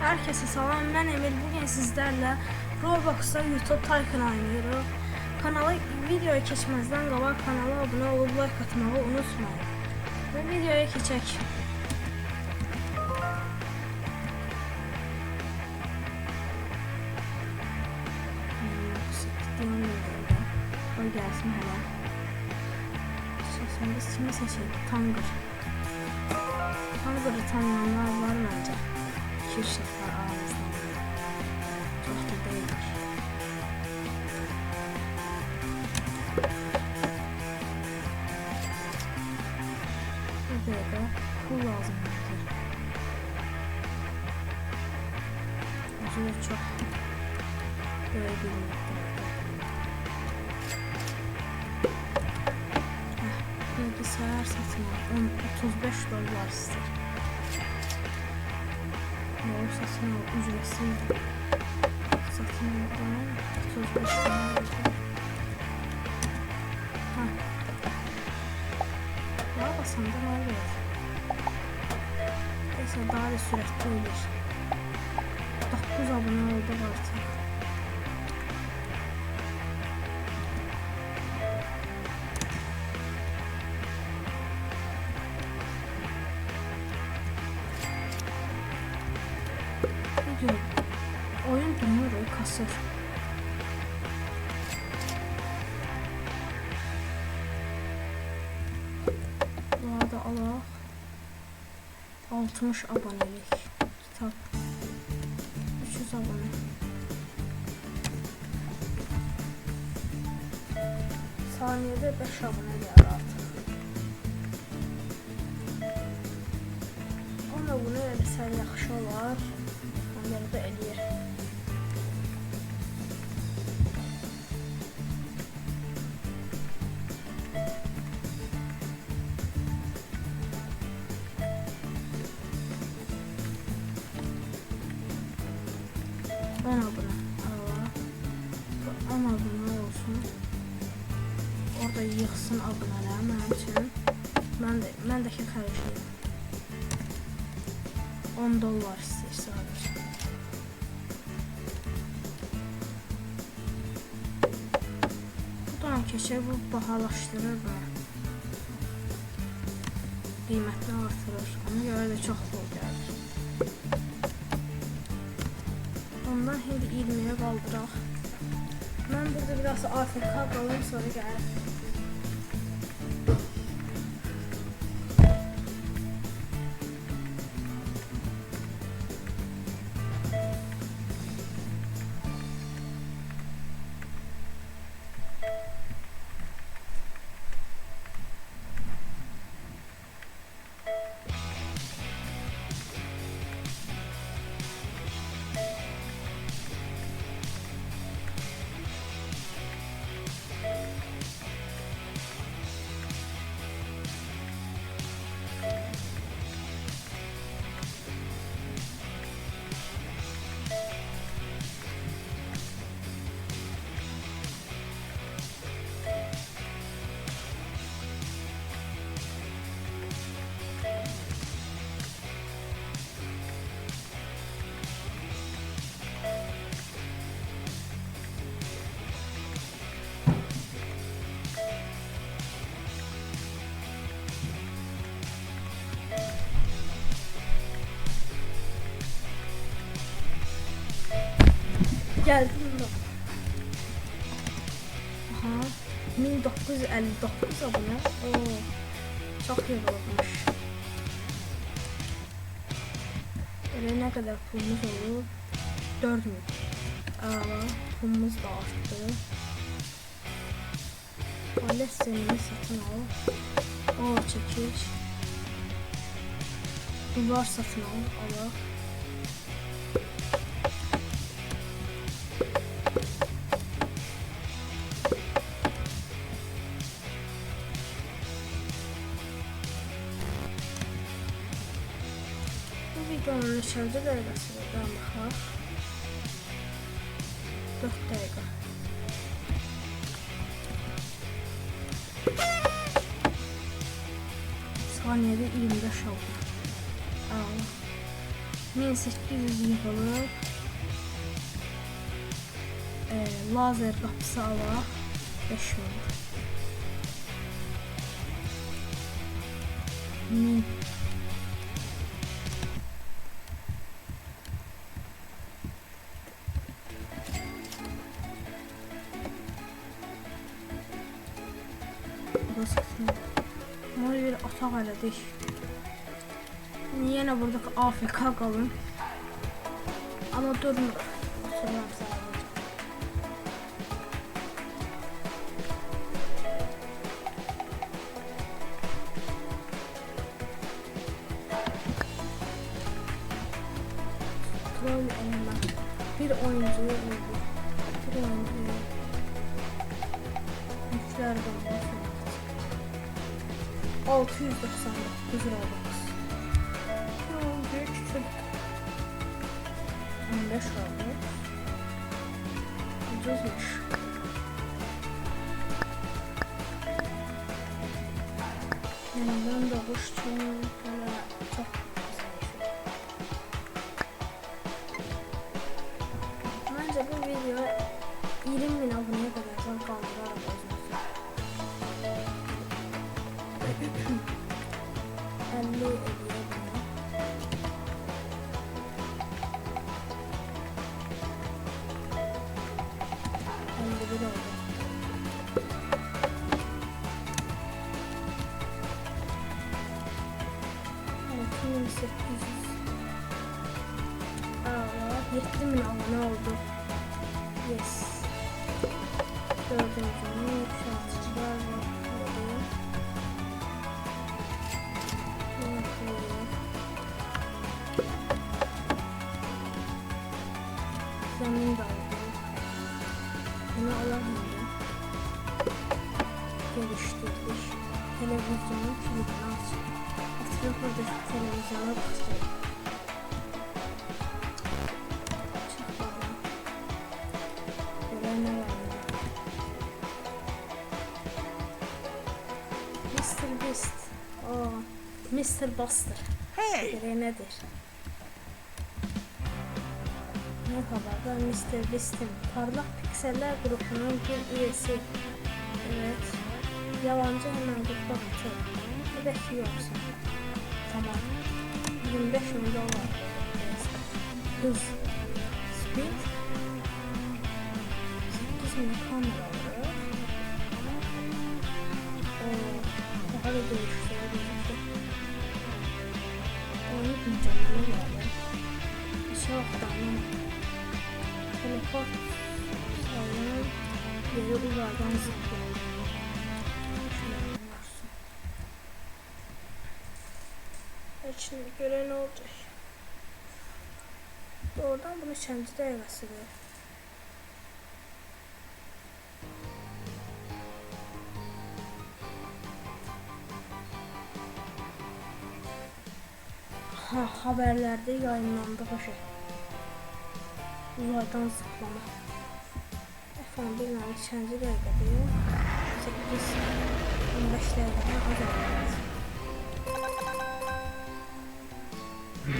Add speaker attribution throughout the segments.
Speaker 1: Herkese salam, ben Emil. Bugün sizlerle Roblox'ta YouTube Tycoon oynuyoruz. Kanala videoya geçmezden qabaq kanala abone olub like atmağı unutmayın. Ve videoya keçək. Qoy gəlsin hələ. Şimdi kimi seçelim? Tangır. Tangır'ı tanıyanlar var bence. Keşif var aramızda. Çok da değil. Bir dakika. Pul lazım bence. Acaba çok böyle bir miktarda. Heh, Bilgisayar satın al. 10, 35 dolar ister. Satın al. Ücretsiz. Satın al. 35 dolar. Ha. Ya basam da ne oluyor? Neyse daha da süratli olur. 9 abone oldu artık. O kasır. Bu arada Allah. 60 abonelik kitap. 300 abone. Saniyede 5 abone geldi artık. Ama bunu eləsən yaxşı olar Ona görə də eləyir Ben abone. 10 abone olsun. Orada yığsın abonelər mənim üçün. Mən də mən də ki xərcləyim. 10 dollar istəyir sadəcə. Buradan keçək bu bahalaşdırır bunu. Qiymətini artırır. Ona görə də çox pul gəlir. Ondan her 20'ye kaldıraq. Ben burada biraz AFK kalayım sonra gelirim. Geldim de. Aha. 1959 abone. Oo. Çok iyi olmuş. Böyle ne kadar pulumuz olur? 4 mü? Aa, pulumuz da arttı. Alet senini satın al. O çekiş. Duvar satın al. Allah. Bu videonun neçənci dəqiqəsidir? Ben baxaq. 4 dəqiqə. Saniyədə 25 oldu. Aa. 1800 yığılıb. E, lazer qapısı alaq. 5 min. 1000. Burası Ama bir atak elədik. Yenə burada AFK qalın. Amma durmur. Element. Bir oyuncuyu öldür. Bir oyuncuyu. Yükler bombası. 699 Robux. Tamam, büyük küçük. 15 Robux. Ucuzmuş. Doğuş için böyle yetti bin abone Mr. Buster.
Speaker 2: Hey!
Speaker 1: Görev nedir? Merhaba ben Mr. Beast'im. Parlak Pikseller grubunun bir üyesi. Evet. Yalancı hemen gruba katıl. Hedef yoksa. Tamam. 25 bin dolar. Hız. Speed. 8 bin kameraları. Oo, daha da dönüştürebilirsin. Onu güncelleme geldi. İşe aktarma. Teleport sağlayan yeri uzaydan zıplıyor. Şöyle olsun. Evet şimdi göre ne olacak? Doğrudan bunu kendi devresinde. Ha, haberlerde yayınlandı şey. Uzaydan zıplama. Efendim bilmem kaçıncı dakika diyor. 8 15 dakikadan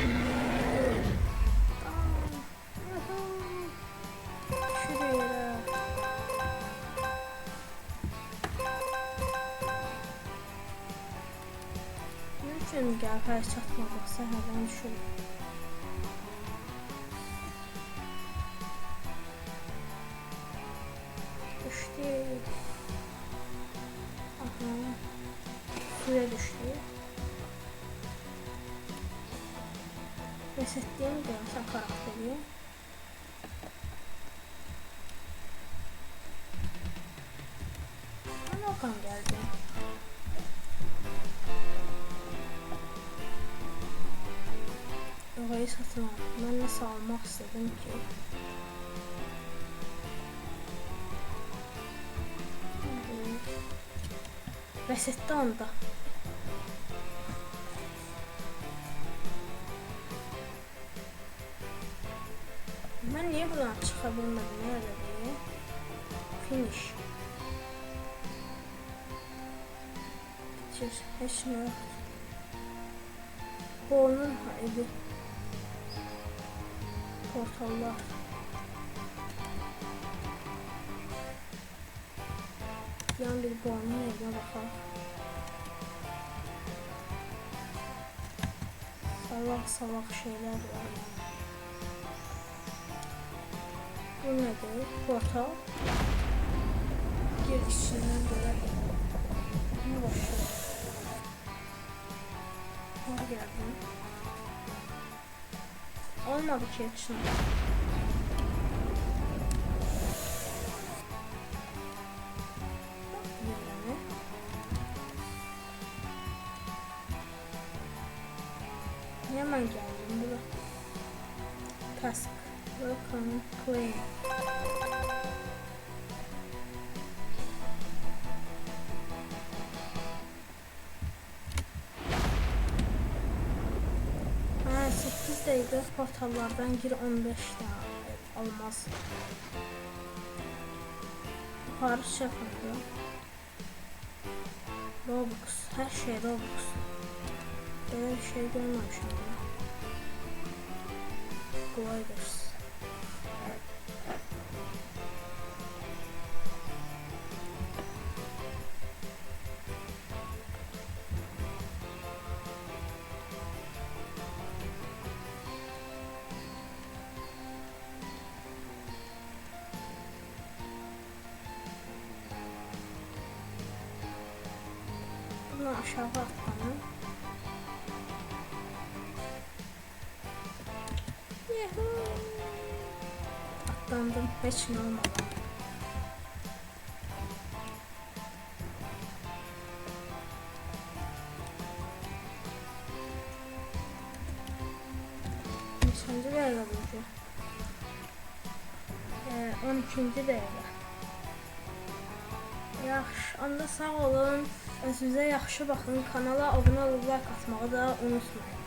Speaker 1: az Niçin gel çatmadıksa hemen şuraya. düştü. Aha. Suya düştü. Resetleyeyim de sen karakteri. Bana Okan geldi. Orayı satın aldım. Ben nasıl almak istedim ki? Resetle onda. Ben niye buradan çıkabilmedim nerede diye. Finish. Bitir. Hiç ne yok. Bu onun evi. Portallar. Yan bir boğanın evine bakalım. Salak salak şeyler var. Bu nedir? Portal. Gir içinden göre. Ne bakıyor? Var geldim. Olmadı ki. Yerine. Hemen geldim bura. Task. Welcome claim. 8 dakika portallardan gir 15 daha olmaz. Yukarı çakıldı. Robux. Her şey Robux. Böyle bir şey görmemişim ben. Gliders. Bunu aşağı atlanın. Atlandım. Hiç ne olmadı. Neçənci dəqiqə bu? Ee, 12-ci dəqiqə. Yaxşı, onda sağ olun. Özünüzə yaxşı baxın. Kanala abunə olub like da unutmayın.